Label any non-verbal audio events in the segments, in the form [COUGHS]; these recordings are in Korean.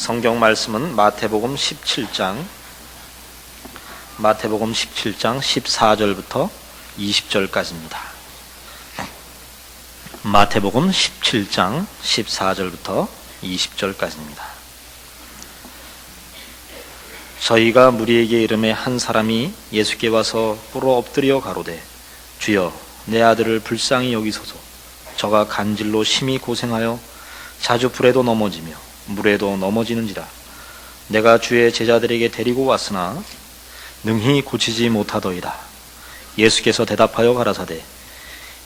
성경 말씀은 마태복음 17장 마태복음 17장 14절부터 20절까지입니다. 마태복음 17장 14절부터 20절까지입니다. 저희가 무리에게 이름에 한 사람이 예수께 와서 꿇어 엎드려 가로되 주여 내 아들을 불쌍히 여기소서 저가 간질로 심히 고생하여 자주 불에도 넘어지며 물에도 넘어지는지라 내가 주의 제자들에게 데리고 왔으나 능히 고치지 못하더이다. 예수께서 대답하여 가라사대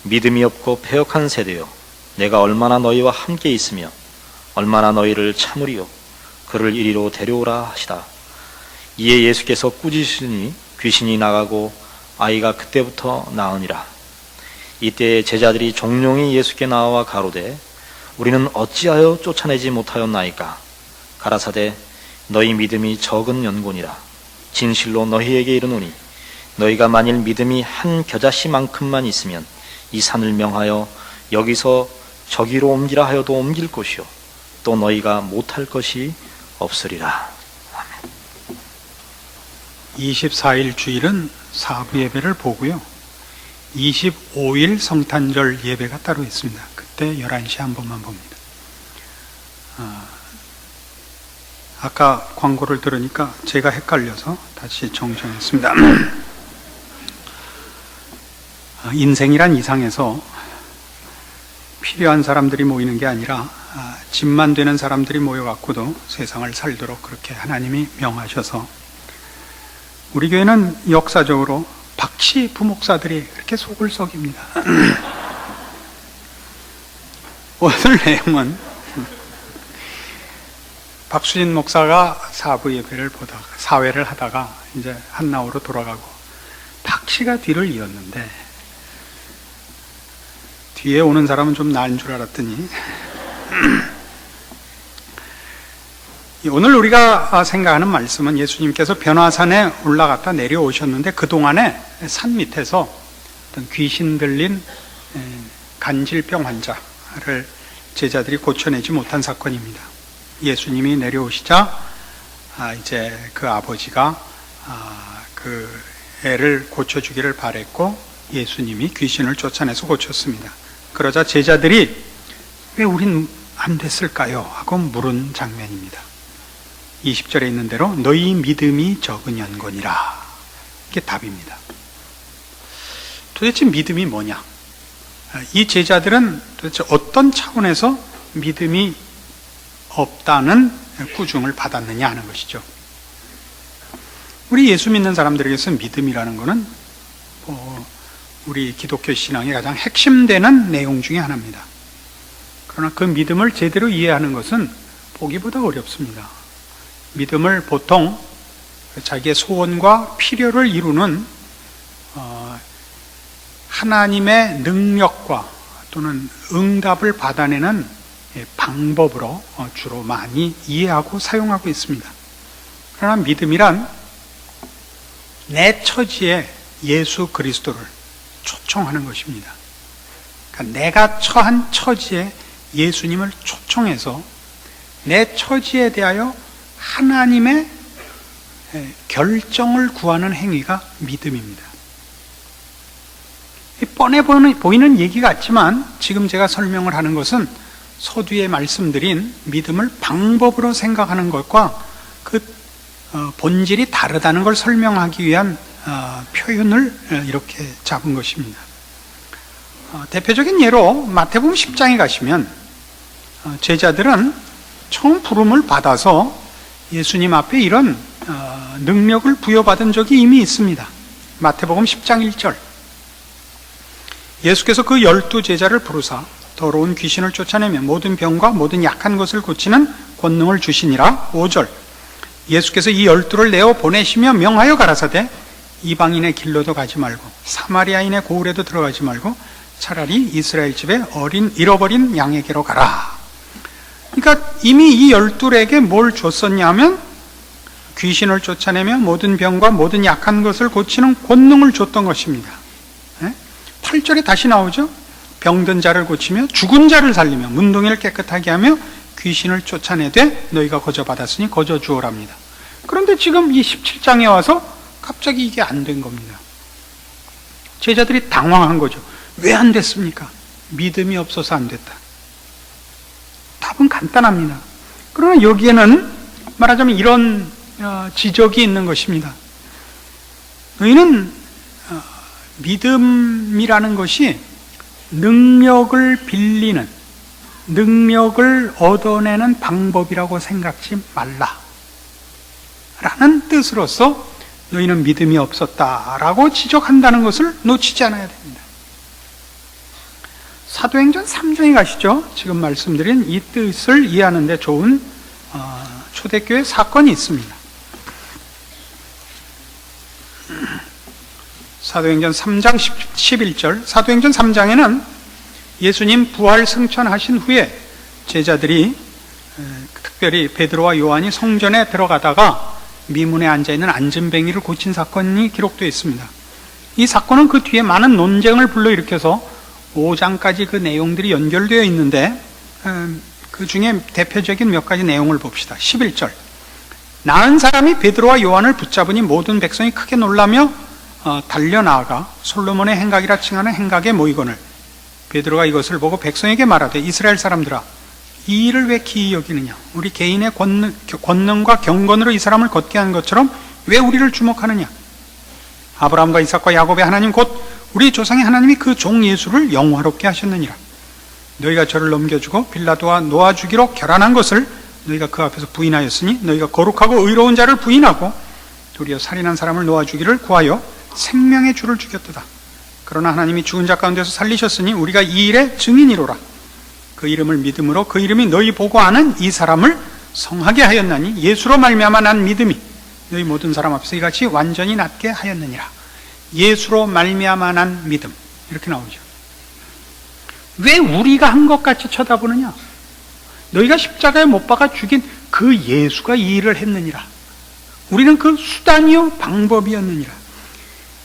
믿음이 없고 패역한 세대여 내가 얼마나 너희와 함께 있으며 얼마나 너희를 참으리요? 그를 이리로 데려오라 하시다. 이에 예수께서 꾸짖으니 귀신이 나가고 아이가 그때부터 나으니라. 이때 제자들이 종룡이 예수께 나와 가로되 우리는 어찌하여 쫓아내지 못하였나이까? 가라사대 너희 믿음이 적은 연곤이라. 진실로 너희에게 이르노니 너희가 만일 믿음이 한 겨자씨만큼만 있으면 이 산을 명하여 여기서 저기로 옮기라 하여도 옮길 것이요. 또 너희가 못할 것이 없으리라. 24일 주일은 사부 예배를 보고요. 25일 성탄절 예배가 따로 있습니다. 그때 11시 한 번만 봅니다. 아, 아까 광고를 들으니까 제가 헷갈려서 다시 정정했습니다. 아, 인생이란 이상에서 필요한 사람들이 모이는 게 아니라 아, 집만 되는 사람들이 모여갖고도 세상을 살도록 그렇게 하나님이 명하셔서 우리 교회는 역사적으로 박씨 부목사들이 그렇게 속을 썩입니다. [CLEARS THROAT] 오늘 내용은 박수진 목사가 사부 예배를 보다가 사회를 하다가 이제 한나오로 돌아가고 박씨가 뒤를 이었는데 뒤에 오는 사람은 좀 나은 줄 알았더니 [CLEARS THROAT] 오늘 우리가 생각하는 말씀은 예수님께서 변화산에 올라갔다 내려오셨는데 그 동안에 산 밑에서 어떤 귀신 들린 간질병 환자 를 제자들이 고쳐내지 못한 사건입니다. 예수님이 내려오시자 아, 이제 그 아버지가 아, 그 애를 고쳐주기를 바랬고 예수님이 귀신을 쫓아내서 고쳤습니다. 그러자 제자들이 왜 우린 안 됐을까요? 하고 물은 장면입니다. 20절에 있는 대로 너희 믿음이 적은 연건이라. 이게 답입니다. 도대체 믿음이 뭐냐? 이 제자들은 도대체 어떤 차원에서 믿음이 없다는 꾸중을 받았느냐 하는 것이죠. 우리 예수 믿는 사람들에게서 믿음이라는 것은 뭐 우리 기독교 신앙의 가장 핵심되는 내용 중의 하나입니다. 그러나 그 믿음을 제대로 이해하는 것은 보기보다 어렵습니다. 믿음을 보통 자기의 소원과 필요를 이루는 어, 하나님의 능력과 또는 응답을 받아내는 방법으로 어, 주로 많이 이해하고 사용하고 있습니다. 그러나 믿음이란 내 처지에 예수 그리스도를 초청하는 것입니다. 그러니까 내가 처한 처지에 예수님을 초청해서 내 처지에 대하여 하나님의 결정을 구하는 행위가 믿음입니다. 뻔해 보이는 얘기 같지만 지금 제가 설명을 하는 것은 서두에 말씀드린 믿음을 방법으로 생각하는 것과 그 어, 본질이 다르다는 걸 설명하기 위한 어, 표현을 이렇게 잡은 것입니다. 어, 대표적인 예로 마태복음 10장에 가시면 제자들은 처음 부름을 받아서 예수님 앞에 이런 능력을 부여받은 적이 이미 있습니다. 마태복음 10장 1절. 예수께서 그 열두 제자를 부르사 더러운 귀신을 쫓아내며 모든 병과 모든 약한 것을 고치는 권능을 주시니라 5절 예수께서 이 열두를 내어 보내시며 명하여 가라사대 이방인의 길로도 가지 말고 사마리아인의 고을에도 들어가지 말고 차라리 이스라엘 집에 어린 잃어버린 양에게로 가라. 그러니까 이미 이 열둘에게 뭘 줬었냐면 귀신을 쫓아내며 모든 병과 모든 약한 것을 고치는 권능을 줬던 것입니다. 8절에 다시 나오죠. 병든 자를 고치며 죽은 자를 살리며 문둥이를 깨끗하게 하며 귀신을 쫓아내되 너희가 거저 받았으니 거저 주어랍니다. 그런데 지금 이 17장에 와서 갑자기 이게 안 된 겁니다. 제자들이 당황한 거죠. 왜 안 됐습니까? 믿음이 없어서 안 됐다. 답은 간단합니다. 그러나 여기에는 말하자면 이런 어, 지적이 있는 것입니다. 너희는 어, 믿음이라는 것이 능력을 빌리는, 능력을 얻어내는 방법이라고 생각지 말라. 라는 뜻으로서 너희는 믿음이 없었다라고 지적한다는 것을 놓치지 않아야 됩니다. 사도행전 3장에 가시죠. 지금 말씀드린 이 뜻을 이해하는데 좋은 어, 초대교회 사건이 있습니다. 사도행전 3장 11절 사도행전 3장에는 예수님 부활 승천하신 후에 제자들이 에, 특별히 베드로와 요한이 성전에 들어가다가 미문에 앉아 있는 안전뱅이를 고친 사건이 기록되어 있습니다. 이 사건은 그 뒤에 많은 논쟁을 불러일으켜서 5장까지 그 내용들이 연결되어 있는데 음, 그 중에 대표적인 몇 가지 내용을 봅시다. 11절 나은 사람이 베드로와 요한을 붙잡으니 모든 백성이 크게 놀라며 어, 달려나아가 솔로몬의 행각이라 칭하는 행각에 모이거늘 베드로가 이것을 보고 백성에게 말하되 이스라엘 사람들아 이 일을 왜 기이 여기느냐? 우리 개인의 권능, 권능 과 경건으로 이 사람을 걷게 한 것처럼 왜 우리를 주목하느냐? 아브라함과 이삭과 야곱의 하나님 곧 우리 조상의 하나님이 그 종 예수를 영화롭게 하셨느니라. 너희가 저를 넘겨주고 빌라도와 놓아주기로 결안한 것을 너희가 그 앞에서 부인하였으니 너희가 거룩하고 의로운 자를 부인하고 도리어 살인한 사람을 놓아주기를 구하여 생명의 주를 죽였도다. 그러나 하나님이 죽은 자 가운데서 살리셨으니 우리가 이 일의 증인이로라. 그 이름을 믿음으로 그 이름이 너희 보고 아는 이 사람을 성하게 하였나니 예수로 말미암아 난 믿음이 너희 모든 사람 앞에서 이같이 완전히 낫게 하였느니라. 예수로 말미암아 난 믿음. 이렇게 나오죠. 왜 우리가 한 것 같이 쳐다보느냐? 너희가 십자가에 못 박아 죽인 그 예수가 이 일을 했느니라. 우리는 그 수단이요 방법이었느니라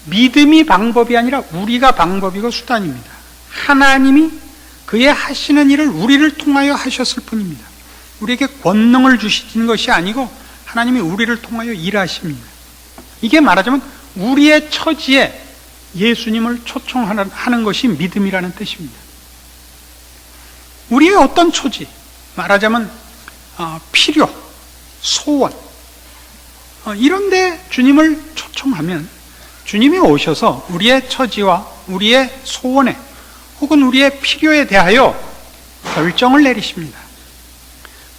믿음이 방법이 아니라 우리가 방법이고 수단입니다 하나님이 그의 하시는 일을 우리를 통하여 하셨을 뿐입니다. 우리에게 권능을 주시는 것이 아니고 하나님이 우리를 통하여 일하십니다. 이게 말하자면 우리의 처지에 예수님을 초청하는 것이 믿음이라는 뜻입니다. 우리의 어떤 처지, 말하자면 어, 필요, 소원, 어, 이런데 주님을 초청하면 주님이 오셔서 우리의 처지와 우리의 소원에 혹은 우리의 필요에 대하여 결정을 내리십니다.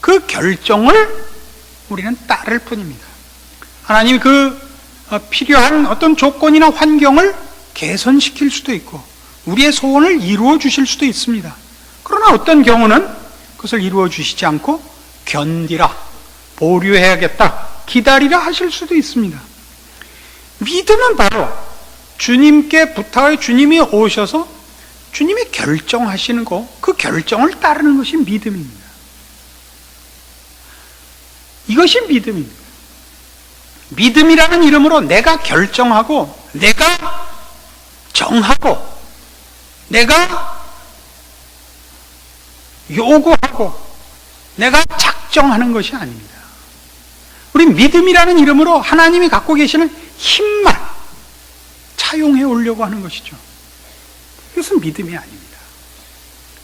그 결정을 우리는 따를 뿐입니다. 하나님이 그 어, 필요한 어떤 조건이나 환경을 개선시킬 수도 있고 우리의 소원을 이루어 주실 수도 있습니다. 그러나 어떤 경우는 그것을 이루어 주시지 않고 견디라, 보류해야겠다, 기다리라 하실 수도 있습니다. 믿음은 바로 주님께 부탁하여 주님이 오셔서 주님이 결정하시는 거, 그 결정을 따르는 것이 믿음입니다. 이것이 믿음입니다. 믿음이라는 이름으로 내가 결정하고, 내가 정하고, 내가 요구하고, 내가 작정하는 것이 아닙니다. 우리 믿음이라는 이름으로 하나님이 갖고 계시는 힘만 차용해 오려고 하는 것이죠. 이것은 믿음이 아닙니다.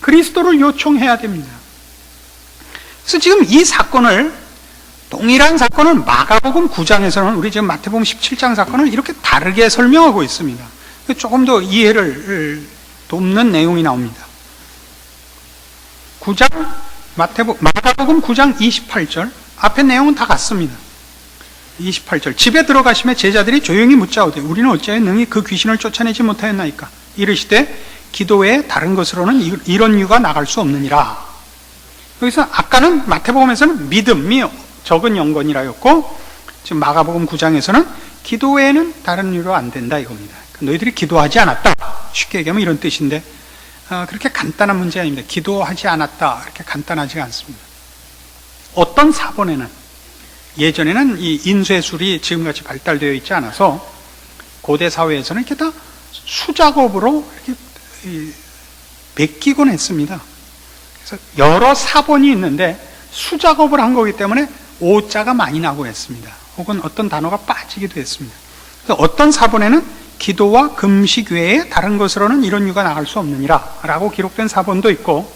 그리스도를 요청해야 됩니다. 그래서 지금 이 사건을 동일한 사건을 마가복음 9장에서는 우리 지금 마태복음 17장 사건을 이렇게 다르게 설명하고 있습니다. 조금 더 이해를 돕는 내용이 나옵니다. 9장 마태복 마가복음 9장 28절 앞에 내용은 다 같습니다. 28절 집에 들어가시며 제자들이 조용히 묻자오되 우리는 어찌하여 능히 그 귀신을 쫓아내지 못하였나이까 이르시되 기도 외에 다른 것으로는 이런 이유가 나갈 수 없느니라. 여기서 아까는 마태복음에서는 믿음이 적은 영건이라였고 지금 마가복음 9장에서는 기도 외에는 다른 이유로 안 된다 이겁니다. 너희들이 기도하지 않았다. 쉽게 얘기하면 이런 뜻인데 어, 그렇게 간단한 문제 아닙니다. 기도하지 않았다. 그렇게 간단하지가 않습니다. 어떤 사본에는 예전에는 이 인쇄술이 지금같이 발달되어 있지 않아서 고대 사회에서는 이렇게 다 수작업으로 이렇게 베끼곤 했습니다. 그래서 여러 사본이 있는데 수작업을 한 거기 때문에 오자가 많이 나고 했습니다. 혹은 어떤 단어가 빠지기도 했습니다. 그래서 어떤 사본에는 기도와 금식 외에 다른 것으로는 이런 유가 나갈 수 없느니라 라고 기록된 사본도 있고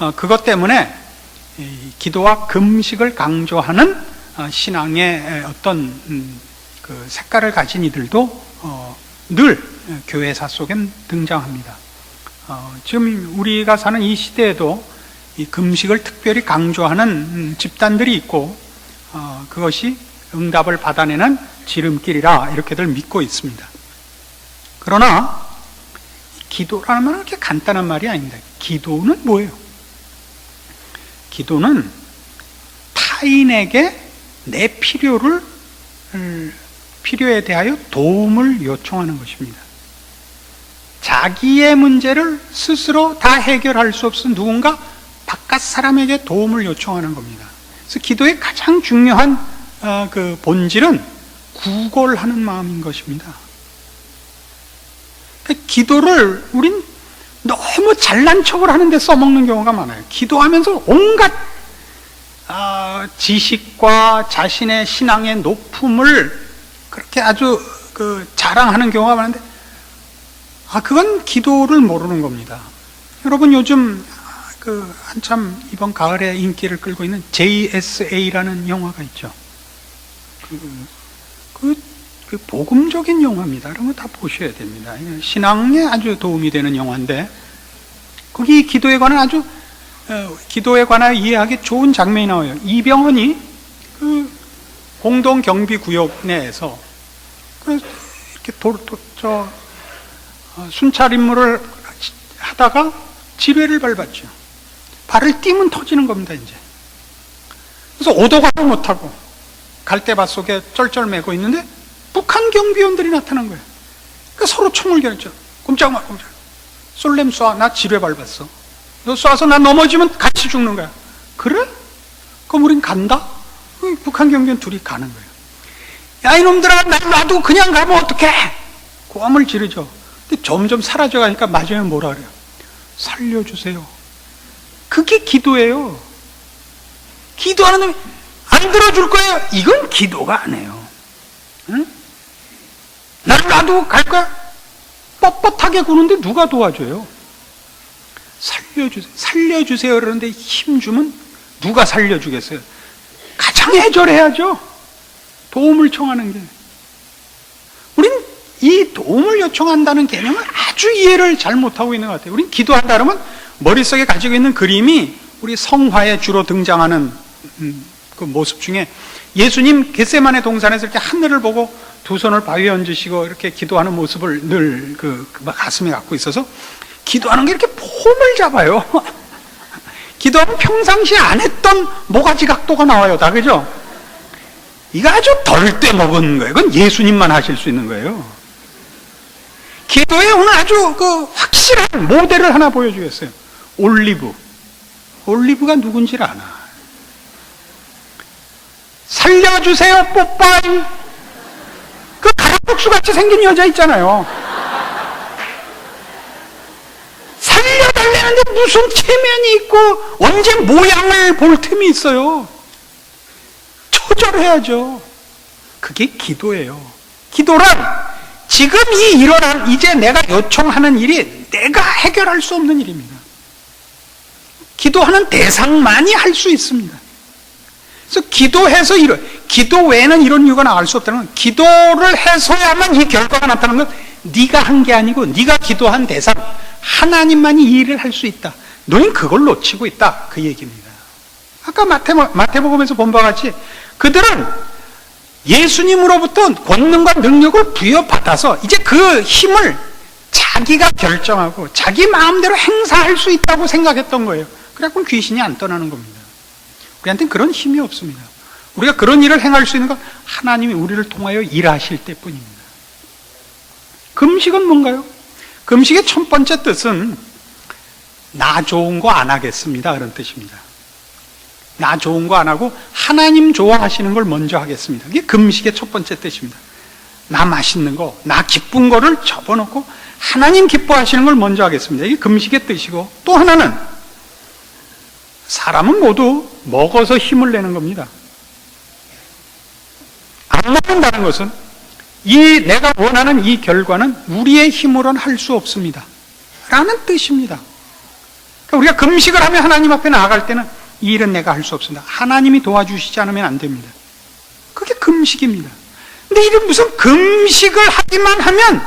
어, 그것 때문에 이 기도와 금식을 강조하는 어, 신앙의 어떤 음, 그 색깔을 가진 이들도 어, 늘 교회사 속엔 등장합니다. 어, 지금 우리가 사는 이 시대에도 이 금식을 특별히 강조하는 음, 집단들이 있고 어, 그것이 응답을 받아내는 지름길이라 이렇게들 믿고 있습니다. 그러나 기도라는 말은 그렇게 간단한 말이 아닙니다. 기도는 뭐예요? 기도는 타인에게 내 필요를 음, 필요에 대하여 도움을 요청하는 것입니다. 자기의 문제를 스스로 다 해결할 수 없은 누군가 바깥 사람에게 도움을 요청하는 겁니다. 그래서 기도의 가장 중요한 어, 그 본질은 구걸하는 마음인 것입니다. 그 기도를 우린 너무 잘난 척을 하는데 써먹는 경우가 많아요. 기도하면서 온갖 아, 지식과 자신의 신앙의 높음을 그렇게 아주 그 자랑하는 경우가 많은데 아 그건 기도를 모르는 겁니다. 여러분 요즘 그 한참 이번 가을에 인기를 끌고 있는 JSA라는 영화가 있죠. 그, 그, 그 복음적인 영화입니다. 이런 거 다 보셔야 됩니다. 신앙에 아주 도움이 되는 영화인데 거기 기도에 관한 아주 어, 기도에 관한 이해하기 좋은 장면이 나와요. 이병헌이 그 공동 경비 구역 내에서 그 이렇게 도, 도, 저 어, 순찰 임무를 하다가 지뢰를 밟았죠. 발을 띄면 터지는 겁니다, 이제. 그래서 오도 가도 못하고 갈대밭 속에 쩔쩔매고 있는데 북한 경비원들이 나타난 거예요. 그 서로 총을 겨눴죠. 꼼짝마, 꼼짝. 쏠렘 쏴. 나 지뢰 밟았어. 너 쏴서 나 넘어지면 같이 죽는 거야. 그래? 그럼 우린 간다? 그 북한 경비원 둘이 가는 거예요. 야, 이놈들아, 날 놔두고 그냥 가면 어떡해? 고함을 지르죠. 근데 점점 사라져 가니까 마지막에 뭐라 그래요? 살려주세요. 그게 기도예요. 기도하는 놈이 안 들어줄 거예요. 이건 기도가 아니에요. 응? 나를 놔두고 갈 거야? 뻣뻣하게 구는데 누가 도와줘요? 살려주세요. 살려주세요. 그러는데 힘 주면 누가 살려주겠어요? 가장 애절해야죠. 도움을 청하는 게. 우린 이 도움을 요청한다는 개념을 아주 이해를 잘못하고 있는 것 같아요. 우린 기도한다 그러면 머릿속에 가지고 있는 그림이 우리 성화에 주로 등장하는 음, 그 모습 중에 예수님 겟세만의 동산에서 이렇게 하늘을 보고 두 손을 바위에 얹으시고 이렇게 기도하는 모습을 늘 그 가슴에 갖고 있어서 기도하는 게 이렇게 폼을 잡아요. [LAUGHS] 기도하면 평상시에 안 했던 모가지 각도가 나와요. 다 그죠? 이거 아주 덜 때 먹은 거예요. 그건 예수님만 하실 수 있는 거예요. 기도에 오늘 아주 그 확실한 모델을 하나 보여주겠어요. 올리브. 올리브가 누군지를 아나. 살려주세요, 뽀빠이. 그 가락국수 같이 생긴 여자 있잖아요. 살려달라는데 무슨 체면이 있고 언제 모양을 볼 틈이 있어요. 초절해야죠. 그게 기도예요. 기도란 지금 이 일어난 이제 내가 요청하는 일이 내가 해결할 수 없는 일입니다. 기도하는 대상만이 할 수 있습니다. 그래서 기도해서 이런 기도 외에는 이런 이유가 나올 수 없다는 건 기도를 해서야만 이 결과가 나타나는 건 네가 한 게 아니고 네가 기도한 대상 하나님만이 이 일을 할 수 있다. 너는 그걸 놓치고 있다. 그 얘기입니다. 아까 마태모, 마태복음에서 본 바와 같이 그들은 예수님으로부터 권능과 능력을 부여받아서 이제 그 힘을 자기가 결정하고 자기 마음대로 행사할 수 있다고 생각했던 거예요. 그래갖고 귀신이 안 떠나는 겁니다. 우리한테는 그런 힘이 없습니다. 우리가 그런 일을 행할 수 있는 건 하나님이 우리를 통하여 일하실 때뿐입니다. 금식은 뭔가요? 금식의 첫 번째 뜻은 나 좋은 거 안 하겠습니다. 그런 뜻입니다. 나 좋은 거 안 하고 하나님 좋아하시는 걸 먼저 하겠습니다. 이게 금식의 첫 번째 뜻입니다. 나 맛있는 거, 나 기쁜 거를 접어놓고 하나님 기뻐하시는 걸 먼저 하겠습니다. 이게 금식의 뜻이고 또 하나는 사람은 모두 먹어서 힘을 내는 겁니다. 안 먹는다는 것은 이 내가 원하는 이 결과는 우리의 힘으로는 할 수 없습니다. 라는 뜻입니다. 그러니까 우리가 금식을 하며 하나님 앞에 나아갈 때는 이 일은 내가 할 수 없습니다. 하나님이 도와주시지 않으면 안 됩니다. 그게 금식입니다. 근데 이런 무슨 금식을 하기만 하면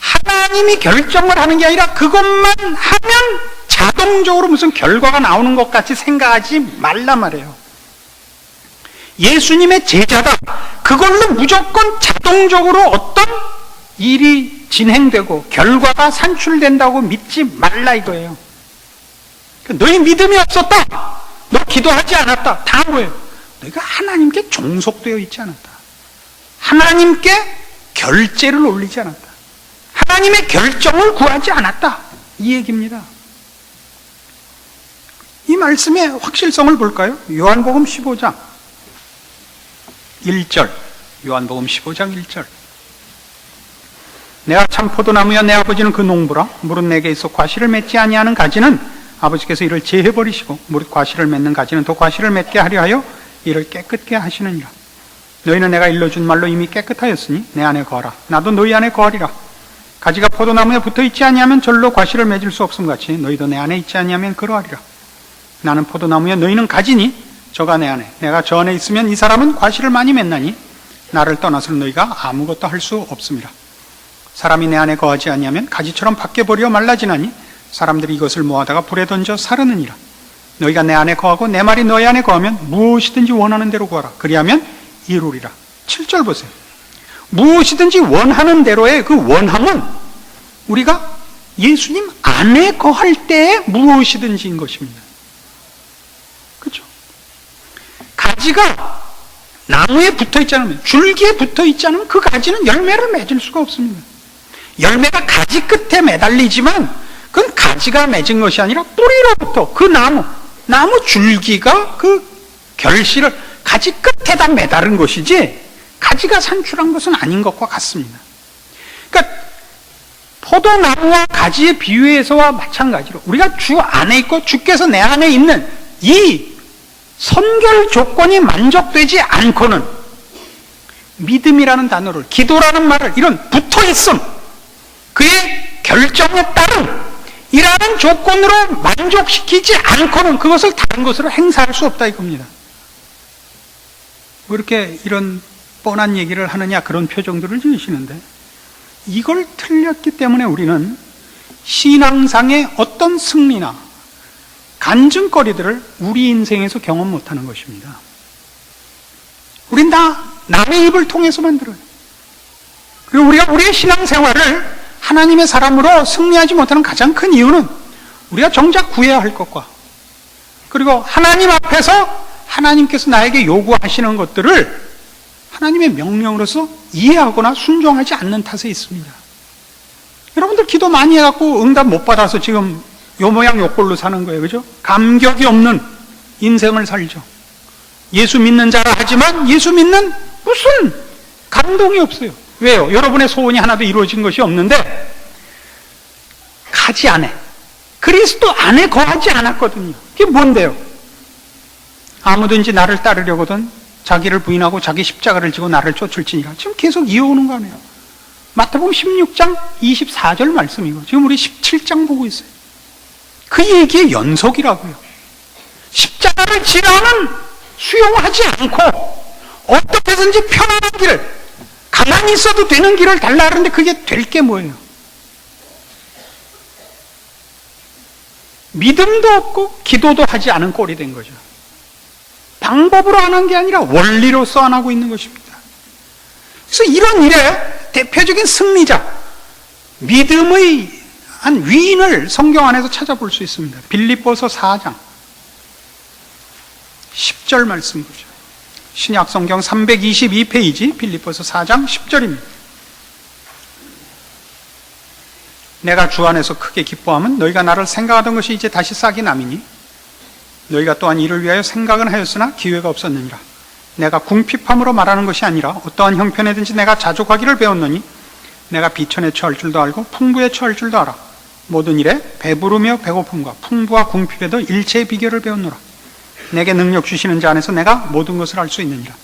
하나님이 결정을 하는 게 아니라 그것만 하면 자동적으로 무슨 결과가 나오는 것 같이 생각하지 말라 말이에요. 예수님의 제자다. 그걸로 무조건 자동적으로 어떤 일이 진행되고 결과가 산출된다고 믿지 말라 이거예요. 그러니까 너희 믿음이 없었다. 너 기도하지 않았다. 다 뭐예요? 너희가 하나님께 종속되어 있지 않았다. 하나님께 결제를 올리지 않았다. 하나님의 결정을 구하지 않았다. 이 얘기입니다. 이 말씀의 확실성을 볼까요? 요한복음 15장 1절. 요한복음 15장 1절. 내가 참 포도나무야 내 아버지는 그 농부라 물은 내게 있어 과실을 맺지 아니하는 가지는 아버지께서 이를 제해 버리시고 무릇 과실을 맺는 가지는 더 과실을 맺게 하려 하여 이를 깨끗게 하시느니라 너희는 내가 일러준 말로 이미 깨끗하였으니 내 안에 거하라 나도 너희 안에 거하리라 가지가 포도나무에 붙어 있지 아니하면 절로 과실을 맺을 수 없음 같이 너희도 내 안에 있지 아니하면 그러하리라 나는 포도나무에 너희는 가지니 저가 내 안에 내가 저 안에 있으면 이 사람은 과실을 많이 맺나니 나를 떠나서는 너희가 아무것도 할 수 없습니다. 사람이 내 안에 거하지 아니하면 가지처럼 밖에 버려 말라지나니 사람들이 이것을 모아다가 불에 던져 사르느니라. 너희가 내 안에 거하고 내 말이 너희 안에 거하면 무엇이든지 원하는 대로 구하라. 그리하면 이루리라. 7절 보세요. 무엇이든지 원하는 대로의 그 원함은 우리가 예수님 안에 거할 때의 무엇이든지인 것입니다 그렇죠 가지가 나무에 붙어 있지 않으면 줄기에 붙어 있지 않으면 그 가지는 열매를 맺을 수가 없습니다 열매가 가지 끝에 매달리지만 그건 가지가 맺은 것이 아니라 뿌리로부터 그 나무, 나무 줄기가 그 결실을 가지 끝에다 매달은 것이지 가지가 산출한 것은 아닌 것과 같습니다. 그러니까 포도나무와 가지의 비유에서와 마찬가지로 우리가 주 안에 있고 주께서 내 안에 있는 이 선결 조건이 만족되지 않고는 믿음이라는 단어를 기도라는 말을 이런 붙어 있음 그의 결정에 따른 이라는 조건으로 만족시키지 않고는 그것을 다른 것으로 행사할 수 없다 이겁니다. 왜 이렇게 이런 뻔한 얘기를 하느냐 그런 표정들을 지으시는데 이걸 틀렸기 때문에 우리는 신앙상의 어떤 승리나 간증거리들을 우리 인생에서 경험 못하는 것입니다. 우린 다 남의 입을 통해서 만들어요. 그리고 우리가 우리의 신앙생활을 하나님의 사람으로 승리하지 못하는 가장 큰 이유는 우리가 정작 구해야 할 것과 그리고 하나님 앞에서 하나님께서 나에게 요구하시는 것들을 하나님의 명령으로서 이해하거나 순종하지 않는 탓에 있습니다. 여러분들 기도 많이 해갖고 응답 못 받아서 지금 요 모양 요 꼴로 사는 거예요. 그죠? 감격이 없는 인생을 살죠. 예수 믿는 자라 하지만 예수 믿는 무슨 감동이 없어요. 왜요? 여러분의 소원이 하나도 이루어진 것이 없는데 가지 안에 그리스도 안에 거하지 않았거든요. 그게 뭔데요? 아무든지 나를 따르려거든 자기를 부인하고 자기 십자가를 지고 나를 쫓을지니라. 지금 계속 이어오는 거 아니에요. 마태복음 16장 24절 말씀이고 지금 우리 17장 보고 있어요. 그 얘기의 연속이라고요. 십자가를 지라는 수용하지 않고 어떻게 해서든지 편안한 길을 가만히 있어도 되는 길을 달라 그러는데 그게 될 게 뭐예요? 믿음도 없고 기도도 하지 않은 꼴이 된 거죠. 방법으로 안 한 게 아니라 원리로서 안 하고 있는 것입니다. 그래서 이런 일에 대표적인 승리자, 믿음의 한 위인을 성경 안에서 찾아볼 수 있습니다. 빌립보서 4장 10절 말씀 보죠. 신약 성경 322페이지 빌립보서 4장 10절입니다. 내가 주 안에서 크게 기뻐하면 너희가 나를 생각하던 것이 이제 다시 싹이 남이니 너희가 또한 이를 위하여 생각은 하였으나 기회가 없었느니라. 내가 궁핍함으로 말하는 것이 아니라 어떠한 형편에든지 내가 자족하기를 배웠노니 내가 비천에 처할 줄도 알고 풍부에 처할 줄도 알아. 모든 일에 배부르며 배고픔과 풍부와 궁핍에도 일체의 비결을 배웠노라. 내게 능력 주시는 자 안에서 내가 모든 것을 알 수 있느니라.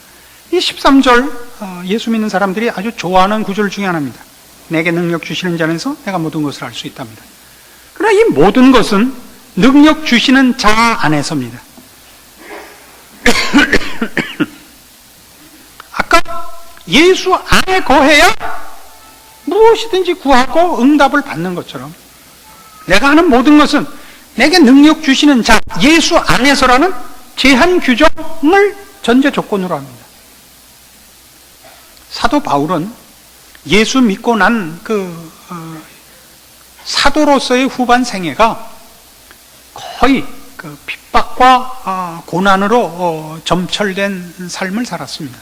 이 13절 어, 예수 믿는 사람들이 아주 좋아하는 구절 중에 하나입니다. 내게 능력 주시는 자 안에서 내가 모든 것을 알 수 있답니다. 그러나 이 모든 것은 능력 주시는 자 안에서입니다. [COUGHS] 아까 예수 안에 거해야 무엇이든지 구하고 응답을 받는 것처럼 내가 하는 모든 것은 내게 능력 주시는 자, 예수 안에서라는 제한 규정을 전제 조건으로 합니다. 사도 바울은 예수 믿고 난그 사도로서의 후반 생애가 거의 그 핍박과 어, 고난으로 어, 점철된 삶을 살았습니다.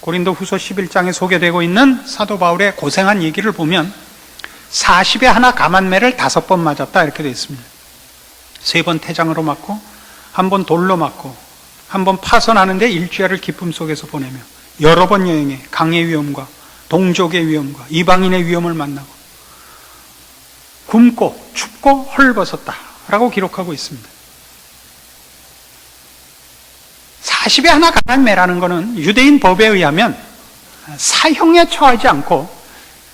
고린도 후서 11장에 소개되고 있는 사도 바울의 고생한 얘기를 보면 40에 하나 가만매를 다섯 번 맞았다 이렇게 되어 있습니다. 세 번 태장으로 맞고 한 번 돌로 맞고 한 번 파선하는데 일주일을 기쁨 속에서 보내며 여러 번 여행해 강의 위험과 동족의 위험과 이방인의 위험을 만나고 굶고 춥고 헐벗었다 라고 기록하고 있습니다. 40에 하나 가난 매라는 것은 유대인 법에 의하면 사형에 처하지 않고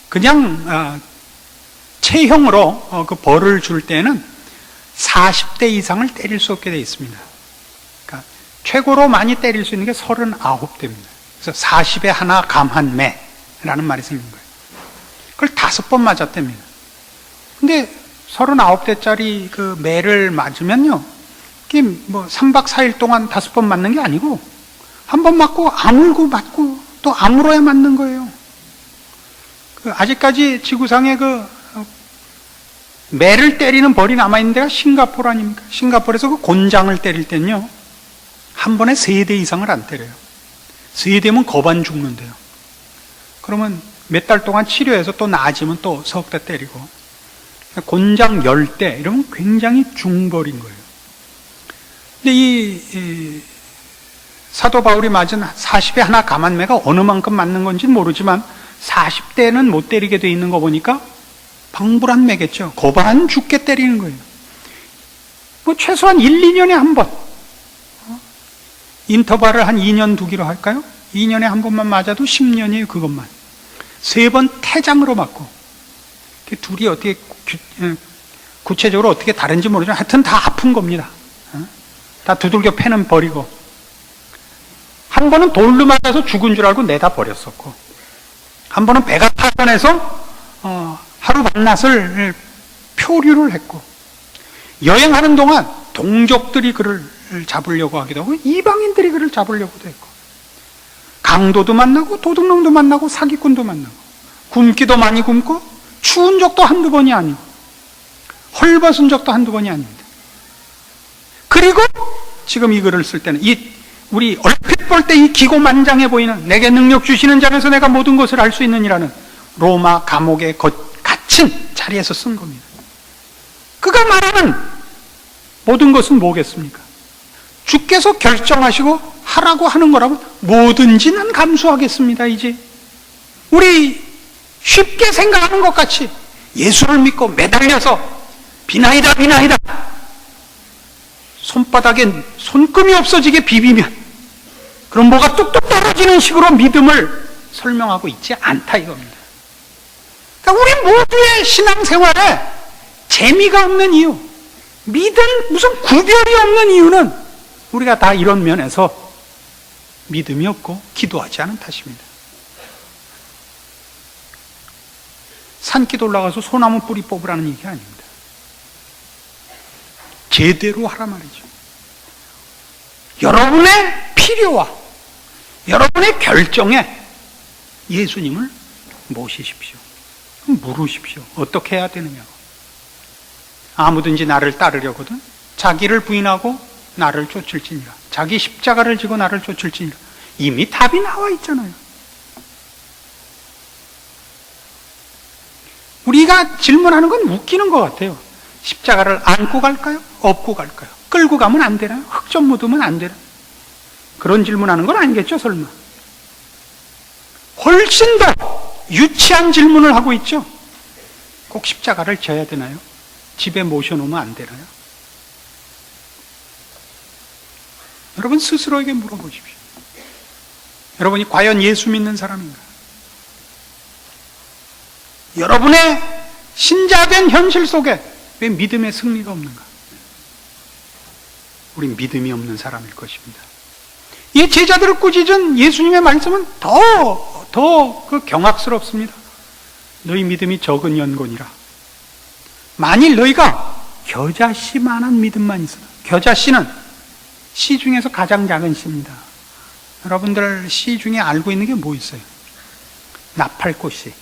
그냥 어, 체형으로 어, 그 벌을 줄 때는 40대 이상을 때릴 수 없게 되어 있습니다. 그러니까 최고로 많이 때릴 수 있는 게 39대입니다. 그래서 40에 하나 감한 매라는 말이 생긴 거예요. 그걸 다섯 번 맞았답니다. 근데 39대짜리 그 매를 맞으면요. 뭐 3박 4일 동안 다섯 번 맞는 게 아니고 한 번 맞고 아물고 맞고 또 아물어야 맞는 거예요. 그 아직까지 지구상에 그 매를 때리는 벌이 남아있는 데가 싱가포르 아닙니까? 싱가포르에서 그 곤장을 때릴 때는요, 한 번에 세 대 이상을 안 때려요. 세 대면 거반 죽는데요. 그러면 몇 달 동안 치료해서 또 나아지면 또 석 대 때리고, 곤장 열 대, 이러면 굉장히 중벌인 거예요. 근데 이, 이 사도 바울이 맞은 40에 하나 가만매가 어느 만큼 맞는 건지 모르지만 40대는 못 때리게 돼 있는 거 보니까 방불한 매겠죠. 거반 죽게 때리는 거예요. 뭐 최소한 1, 2년에 한 번. 어? 인터벌을 한 2년 두기로 할까요? 2년에 한 번만 맞아도 10년이에요, 그것만. 세 번 태장으로 맞고. 그 둘이 어떻게 구, 구체적으로 어떻게 다른지 모르지만 하여튼 다 아픈 겁니다. 어? 다 두들겨 패는 버리고. 한 번은 돌로 맞아서 죽은 줄 알고 내다 버렸었고. 한 번은 배가 파산해서 어, 하루 반낮을 표류를 했고 여행하는 동안 동족들이 그를 잡으려고 하기도 하고 이방인들이 그를 잡으려고도 했고 강도도 만나고 도둑놈도 만나고 사기꾼도 만나고 굶기도 많이 굶고 추운 적도 한두 번이 아니고 헐벗은 적도 한두 번이 아닙니다. 그리고 지금 이 글을 쓸 때는 이 우리 얼핏 볼 때 이 기고만장해 보이는 내게 능력 주시는 자에서 내가 모든 것을 알 수 있느니라는 로마 감옥에 갇힌 자리에서 쓴 겁니다. 그가 말하는 모든 것은 뭐겠습니까? 주께서 결정하시고 하라고 하는 거라면 뭐든지 난 감수하겠습니다, 이제. 우리 쉽게 생각하는 것 같이 예수를 믿고 매달려서 비나이다, 비나이다. 손바닥에 손금이 없어지게 비비면 그럼 뭐가 뚝뚝 떨어지는 식으로 믿음을 설명하고 있지 않다 이겁니다. 그러니까 우리 모두의 신앙생활에 재미가 없는 이유, 믿음 무슨 구별이 없는 이유는 우리가 다 이런 면에서 믿음이 없고 기도하지 않은 탓입니다. 산길 올라가서 소나무 뿌리 뽑으라는 얘기 아닙니다. 제대로 하라 말이죠. 여러분의 필요와 여러분의 결정에 예수님을 모시십시오. 물으십시오. 어떻게 해야 되느냐고. 아무든지 나를 따르려거든 자기를 부인하고 나를 쫓을지니라. 자기 십자가를 지고 나를 쫓을지니라. 이미 답이 나와 있잖아요. 우리가 질문하는 건 웃기는 것 같아요. 십자가를 안고 갈까요? 업고 갈까요? 끌고 가면 안 되나요? 흙 좀 묻으면 안 되나요? 그런 질문하는 건 아니겠죠, 설마. 훨씬 더 유치한 질문을 하고 있죠. 꼭 십자가를 져야 되나요? 집에 모셔놓으면 안 되나요? 여러분 스스로에게 물어보십시오. 여러분이 과연 예수 믿는 사람인가? 여러분의 신자된 현실 속에 왜 믿음의 승리가 없는가? 우린 믿음이 없는 사람일 것입니다. 이 제자들을 꾸짖은 예수님의 말씀은 더, 더 그 경악스럽습니다. 너희 믿음이 적은 연곤이라. 만일 너희가 겨자씨만한 믿음만 있어. 겨자씨는 씨 중에서 가장 작은 씨입니다. 여러분들 씨 중에 알고 있는 게 뭐 있어요? 나팔꽃씨,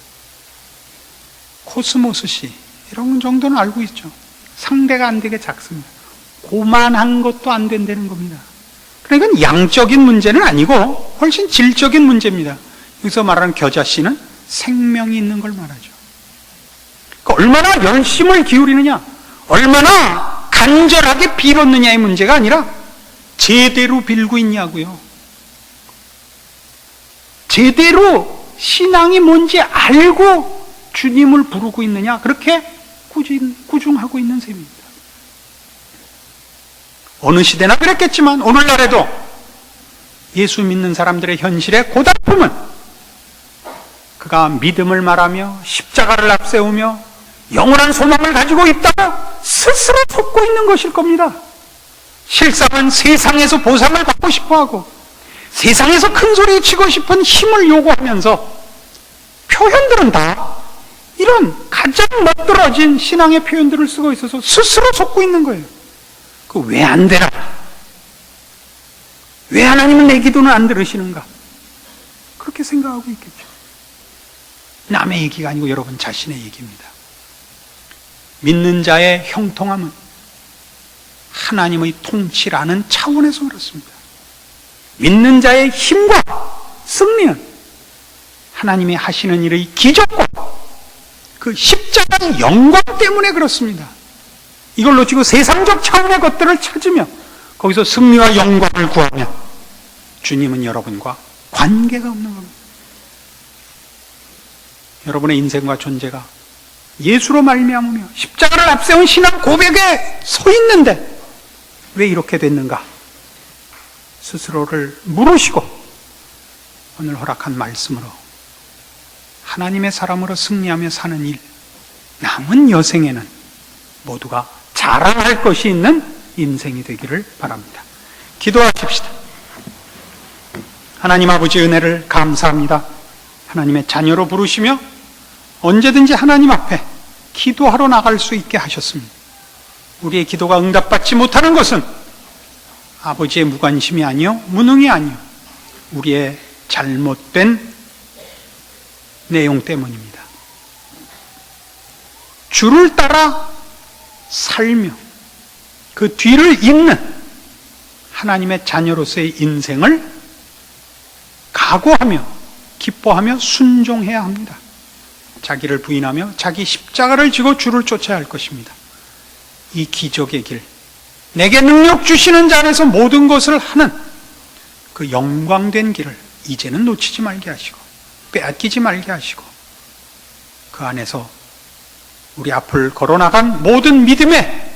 코스모스 씨, 이런 정도는 알고 있죠. 상대가 안 되게 작습니다. 고만한 것도 안 된다는 겁니다. 그러니까 양적인 문제는 아니고 훨씬 질적인 문제입니다. 여기서 말하는 겨자씨는 생명이 있는 걸 말하죠. 그러니까 얼마나 열심을 기울이느냐, 얼마나 간절하게 빌었느냐의 문제가 아니라 제대로 빌고 있냐고요. 제대로 신앙이 뭔지 알고 주님을 부르고 있느냐, 그렇게 꾸중하고 있는 셈입니다. 어느 시대나 그랬겠지만 오늘날에도 예수 믿는 사람들의 현실의 고달픔은 그가 믿음을 말하며 십자가를 앞세우며 영원한 소망을 가지고 있다고 스스로 속고 있는 것일 겁니다. 실상은 세상에서 보상을 받고 싶어 하고 세상에서 큰 소리 치고 싶은 힘을 요구하면서 표현들은 다 이런 가장 멋들어진 신앙의 표현들을 쓰고 있어서 스스로 속고 있는 거예요. 그 왜 안 되나? 왜 하나님은 내 기도는 안 들으시는가? 그렇게 생각하고 있겠죠. 남의 얘기가 아니고 여러분 자신의 얘기입니다. 믿는 자의 형통함은 하나님의 통치라는 차원에서 그렇습니다. 믿는 자의 힘과 승리는 하나님이 하시는 일의 기적과 그 십자가의 영광 때문에 그렇습니다. 이걸 놓치고 세상적 차원의 것들을 찾으며 거기서 승리와 영광을 구하면 주님은 여러분과 관계가 없는 겁니다. 여러분의 인생과 존재가 예수로 말미암으며 십자가를 앞세운 신앙 고백에 서 있는데 왜 이렇게 됐는가? 스스로를 물으시고 오늘 허락한 말씀으로 하나님의 사람으로 승리하며 사는 일 남은 여생에는 모두가 자랑할 것이 있는 인생이 되기를 바랍니다. 기도하십시다. 하나님 아버지 은혜를 감사합니다. 하나님의 자녀로 부르시며 언제든지 하나님 앞에 기도하러 나갈 수 있게 하셨습니다. 우리의 기도가 응답받지 못하는 것은 아버지의 무관심이 아니요, 무능이 아니요, 우리의 잘못된 내용 때문입니다. 주를 따라 살며 그 뒤를 잇는 하나님의 자녀로서의 인생을 각오하며 기뻐하며 순종해야 합니다. 자기를 부인하며 자기 십자가를 지고 주를 쫓아야 할 것입니다. 이 기적의 길, 내게 능력 주시는 자 안에서 모든 것을 하는 그 영광된 길을 이제는 놓치지 말게 하시고 빼앗기지 말게 하시고 그 안에서 우리 앞을 걸어나간 모든 믿음의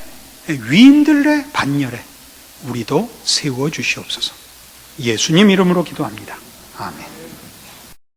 위인들의 반열에 우리도 세워 주시옵소서. 예수님 이름으로 기도합니다. 아멘.